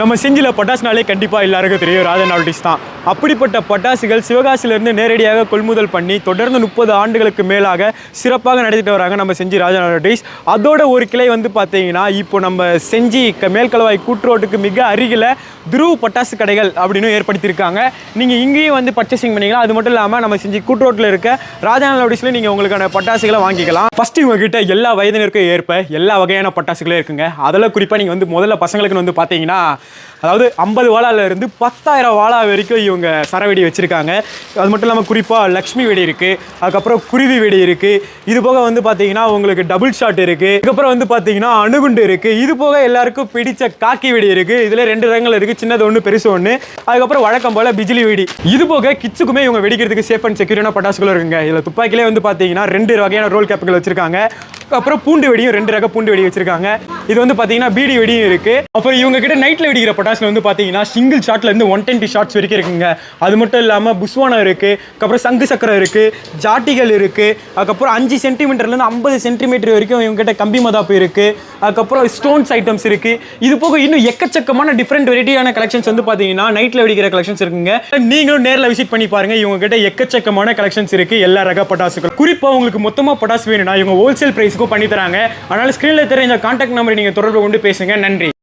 நம்ம செஞ்சில பட்டாசுனாலே கண்டிப்பாக எல்லாருக்கும் தெரியும். ராஜன் ஆல்டிஸ் தான். அப்படிப்பட்ட பட்டாசுகள் சிவகாசியிலிருந்து நேரடியாக கொள்முதல் பண்ணி தொடர்ந்து முப்பது ஆண்டுகளுக்கு மேலாக சிறப்பாக நடத்திட்டு வராங்க நம்ம செஞ்சி ராஜா டீஸ் அதோட ஒரு கிளை வந்து பார்த்தீங்கன்னா இப்போ நம்ம செஞ்சி மேல்கலவாய் கூட்டுரோட்டுக்கு மிக அருகில் துருவ பட்டாசு கடைகள் அப்படின்னு ஏற்படுத்தியிருக்காங்க. நீங்கள் இங்கேயும் வந்து பர்ச்சேசிங் பண்ணிக்கலாம் அது மட்டும் இல்லாமல் நம்ம செஞ்சி கூட்டுரோட்டில் இருக்க ராஜா ஆல்டிஸில் நீங்கள் உங்களுக்கான பட்டாசுகளை வாங்கிக்கலாம். ஃபஸ்ட்டு இவங்ககிட்ட எல்லா வயதினருக்கும் ஏற்ப எல்லா வகையான பட்டாசுகளும் இருக்குங்க. அதில் குறிப்பாக நீங்கள் வந்து முதல்ல பசங்களுக்குன்னு வந்து பார்த்தீங்கன்னா அதாவது ஐம்பது வாழால இருந்து பத்தாயிரம் வாழா வரைக்கும் இவங்க சரவெடி வச்சுருக்காங்க. அது மட்டும் இல்லாமல் குறிப்பாக லக்ஷ்மி வெடி இருக்குது அதுக்கப்புறம் குருவி வெடி இருக்குது இது போக வந்து பார்த்தீங்கன்னா உங்களுக்கு டபுள் ஷாட் இருக்குது இதுக்கப்புறம் வந்து பார்த்தீங்கன்னா அணுகுண்டு இருக்குது இது போக எல்லாருக்கும் பிடிச்ச காக்கி வெடி இருக்குது இதில் ரெண்டு ரகங்கள் இருக்குது சின்னது ஒன்று பெருசு ஒன்று அதுக்கப்புறம் வழக்கம் போல் பிஜிலி வெடி. இது போக கிட்ஸுக்குமே இவங்க வெடிக்கிறதுக்கு சேஃப் அண்ட் செக்யூரியான பட்டாசுகளும் இருக்குங்க. இதில் துப்பாக்கிலே வந்து பார்த்தீங்கன்னா ரெண்டு வகையான ரோல் கேப்புகள் வச்சுருக்காங்க. அப்புறம் பூண்டு வெடியும் ரெண்டு ரக பூண்டு வெடி வச்சிருக்காங்க. இது வந்து பார்த்தீங்கன்னா பீடி வெடியும் இருக்கு. அப்புறம் இவங்க கிட்ட நைட்ல வெடிக்கிற பட்டாசுல வந்து பார்த்தீங்கன்னா சிங்கிள் ஷாட்ல இருந்து ஒன் டென்டி ஷாட்ஸ் வரைக்கும் இருக்குங்க. அது மட்டும் இல்லாமல் புஸ்வானம் இருக்கு அதுக்கப்புறம் சங்கு சக்கரம் இருக்கு ஜாட்டிகள் இருக்கு அதுக்கப்புறம் அஞ்சு சென்டிமீட்டர்ல இருந்து ஐம்பது சென்டிமீட்டர் வரைக்கும் இவங்க கிட்ட கம்பி மதாப்பு இருக்கு. அதுக்கப்புறம் ஸ்டோன்ஸ் ஐட்டம்ஸ் இருக்கு. இது போக இன்னும் எக்கச்சக்கமான டிஃப்ரெண்ட் வெரைட்டியான கலெக்ஷன்ஸ் வந்து பார்த்தீங்கன்னா நைட்ல வெடிக்கிற கலெக்ஷன்ஸ் இருக்குங்க. நீங்களும் நேரில் விசிட் பண்ணி பாருங்க. இவங்க கிட்ட எக்கச்சக்கமான கலெக்ஷன்ஸ் இருக்கு. எல்லா ரக பட்டாசுகள் குறிப்பா உங்களுக்கு மொத்தமா பட்டாசு வேணும்னா இவங்க ஹோல்சேல் பிரைஸ் பண்ணி தராங்க அதனால ஸ்க்ரீனில் தெரிஞ்ச கான்டாக்ட் நம்பரை நீங்க தொடர்பு கொண்டு பேசுங்க. நன்றி.